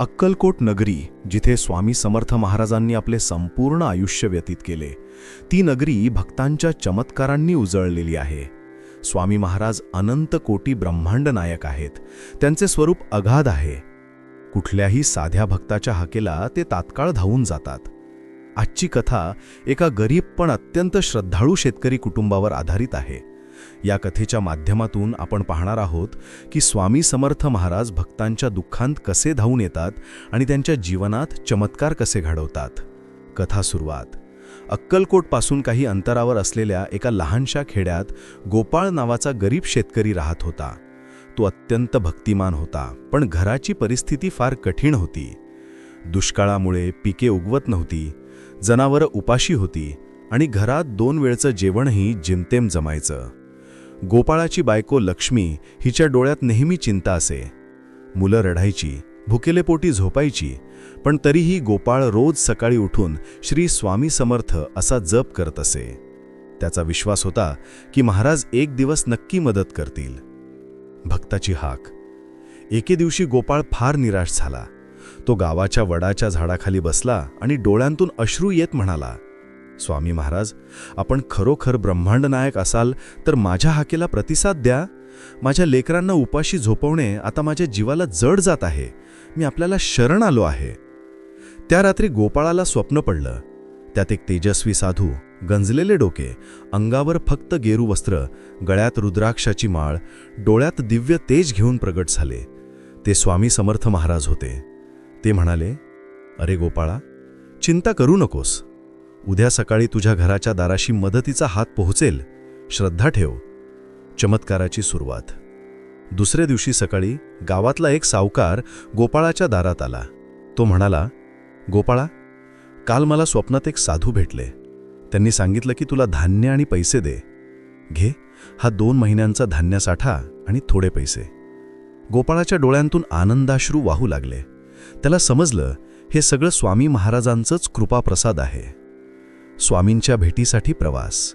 अक्कलकोट नगरी जिथे स्वामी समर्थ महाराजांनी आपले संपूर्ण आयुष्य व्यतीत केले ती नगरी भक्तांच्या चमत्कारांनी उजळलेली आहे. स्वामी महाराज अनंत कोटी ब्रह्मांड नायक आहेत. त्यांचे स्वरूप अगाध आहे. कुठल्याही साध्या भक्ताच्या हाकेला ते तात्काळ धावून जातात. आजची कथा एका गरीब पण अत्यंत श्रद्धाळू शेतकरी कुटुंबावर आधारित आहे. या कथेच्या माध्यमातून आपण पाहणार आहोत की स्वामी समर्थ महाराज भक्तांच्या दुःखांत कसे धावून येतात आणि त्यांच्या जीवनात चमत्कार कसे घडवतात. कथा सुरुवात. अक्कलकोटपासून काही अंतरावर असलेल्या एका लहानशा खेड्यात गोपाळ नावाचा गरीब शेतकरी राहत होता. तो अत्यंत भक्तिमान होता पण घराची परिस्थिती फार कठीण होती. दुष्काळामुळे पिके उगवत नव्हती जनावरं उपाशी होती आणि घरात दोन वेळचं जेवणही जिमतेम जमायचं. गोपाळाची बायको लक्ष्मी हिच्या डोळ्यात नेहमी चिंता असे. मुलं रडायची भुकेले पोटी झोपायची पण तरीही गोपाळ रोज सकाळी उठून श्री स्वामी समर्थ असा जप करत असे. त्याचा विश्वास होता की महाराज एक दिवस नक्की मदत करतील. भक्ताची हाक. एके दिवशी गोपाळ फार निराश झाला. तो गावाच्या वडाच्या झाडाखाली बसला आणि डोळ्यांतून अश्रू येत म्हणाला स्वामी महाराज आपण खरोखर ब्रह्मांड नायक असाल तर माझ्या हाकेला प्रतिसाद द्या. माझ्या लेकरांना उपाशी झोपवणे आता माझ्या जीवाला जड जात आहे. मी आपल्याला शरण आलो आहे. त्या रात्री गोपाळाला स्वप्न पडलं. त्यात एक तेजस्वी साधू गंजलेले डोके अंगावर फक्त गेरू वस्त्र गळ्यात रुद्राक्षाची माळ डोळ्यात दिव्य तेज घेऊन प्रगट झाले. ते स्वामी समर्थ महाराज होते. ते म्हणाले अरे गोपाळा चिंता करू नकोस. उद्या सकाळी तुझ्या घराच्या दाराशी मदतीचा हात पोहोचेल. श्रद्धा ठेव. चमत्काराची सुरुवात. दुसऱ्या दिवशी सकाळी गावातला एक सावकार गोपाळाच्या दारात आला. तो म्हणाला गोपाळा काल मला स्वप्नात एक साधू भेटले. त्यांनी सांगितलं की तुला धान्य आणि पैसे दे. घे हा दोन महिन्यांचा धान्यसाठा आणि थोडे पैसे. गोपाळाच्या डोळ्यांतून आनंदाश्रू वाहू लागले. त्याला समजलं हे सगळं स्वामी महाराजांचंच कृपाप्रसाद आहे. स्वामींच्या भेटीसाठी प्रवास.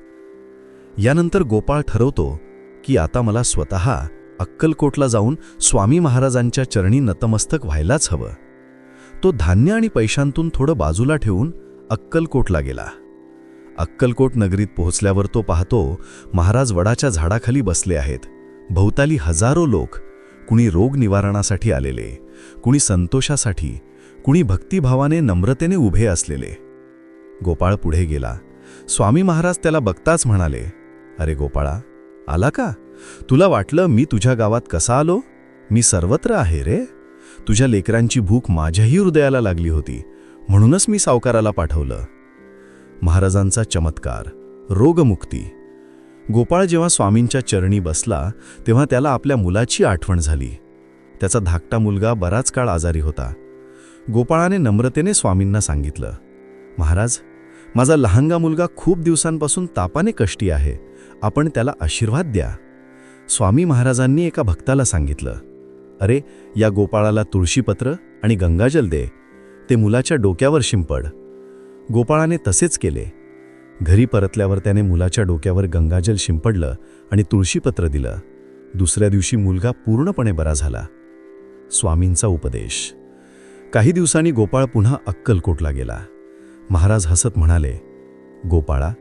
यानंतर गोपाळ ठरवतो की आता मला स्वतः अक्कलकोटला जाऊन स्वामी महाराजांच्या चरणी नतमस्तक व्हायलाच हवं. तो धान्य आणि पैशांतून थोडं बाजूला ठेवून अक्कलकोटला गेला. अक्कलकोट नगरीत पोहोचल्यावर तो पाहतो महाराज वडाच्या झाडाखाली बसले आहेत. भोवताली हजारो लोक कुणी रोग निवारणासाठी आलेले कुणी संतोषासाठी कुणी भक्तिभावाने नम्रतेने उभे असलेले. गोपाळ पुढे गेला. स्वामी महाराज त्याला बघताच म्हणाले अरे गोपाळा आला का? तुला वाटलं मी तुझ्या गावात कसा आलो? मी सर्वत्र आहे रे. तुझ्या लेकरांची भूक माझ्याही हृदयाला लागली होती म्हणूनच मी सावकाराला पाठवलं. महाराजांचा चमत्कार रोगमुक्ती. गोपाळ जेव्हा स्वामींच्या चरणी बसला तेव्हा त्याला आपल्या मुलाची आठवण झाली. त्याचा धाकटा मुलगा बराच काळ आजारी होता. गोपाळाने नम्रतेने स्वामींना सांगितलं महाराज माझा लहानगा मुलगा खूप दिवसांपासून तापाने कष्टी आहे. आपण त्याला आशीर्वाद द्या. स्वामी महाराजांनी एका भक्ताला सांगितलं अरे या गोपाळाला तुळशीपत्र आणि गंगाजल दे. ते मुलाच्या डोक्यावर शिंपड. गोपाळाने तसेच केले. घरी परतल्यावर त्याने मुलाच्या डोक्यावर गंगाजल शिंपडलं आणि तुळशीपत्र दिलं. दुसऱ्या दिवशी मुलगा पूर्णपणे बरा झाला. स्वामींचा उपदेश. काही दिवसांनी गोपाळ पुन्हा अक्कलकोटला गेला. महाराज हसत म्हणाले गोपाळा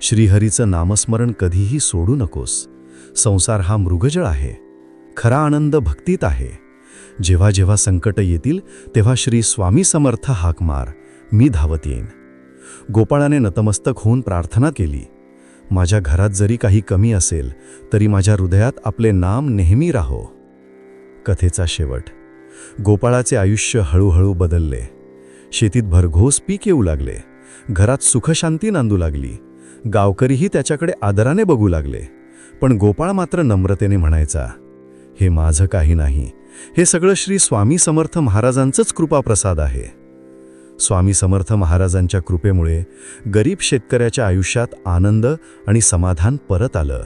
श्रीहरीचं नामस्मरण कधीही सोडू नकोस. संसार हा मृगजळ आहे. खरा आनंद भक्तीत आहे. जेव्हा जेव्हा संकट येतील तेव्हा श्री स्वामी समर्थ हाक मार. मी धावत येईन. गोपाळाने नतमस्तक होऊन प्रार्थना केली. माझ्या घरात जरी काही कमी असेल तरी माझ्या हृदयात आपले नाम नेहमी राहो. कथेचा शेवट. गोपाळाचे आयुष्य हळूहळू बदलले. शेतीत भरघोस पीक येऊ लागले. घरात सुखशांती नांदू लागली. गावकरीही त्याच्याकडे आदराने बघू लागले. पण गोपाळ मात्र नम्रतेने म्हणायचा हे माझं काही नाही. हे सगळं श्री स्वामी समर्थ महाराजांचंच कृपाप्रसाद आहे. स्वामी समर्थ महाराजांच्या कृपेमुळे गरीब शेतकऱ्याच्या आयुष्यात आनंद आणि समाधान परत आलं.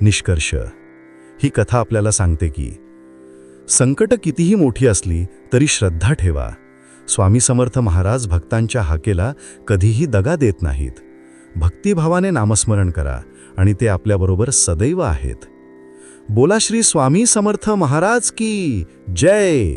निष्कर्ष. ही कथा आपल्याला सांगते की संकट कितीही मोठी असली तरी श्रद्धा ठेवा. स्वामी समर्थ महाराज भक्तांच्या हाकेला कधीही दगा देत नाहीत. भक्तिभावाने नामस्मरण करा आणि ते आपल्याबरोबर सदैव आहेत. बोला श्री स्वामी समर्थ महाराज की जय!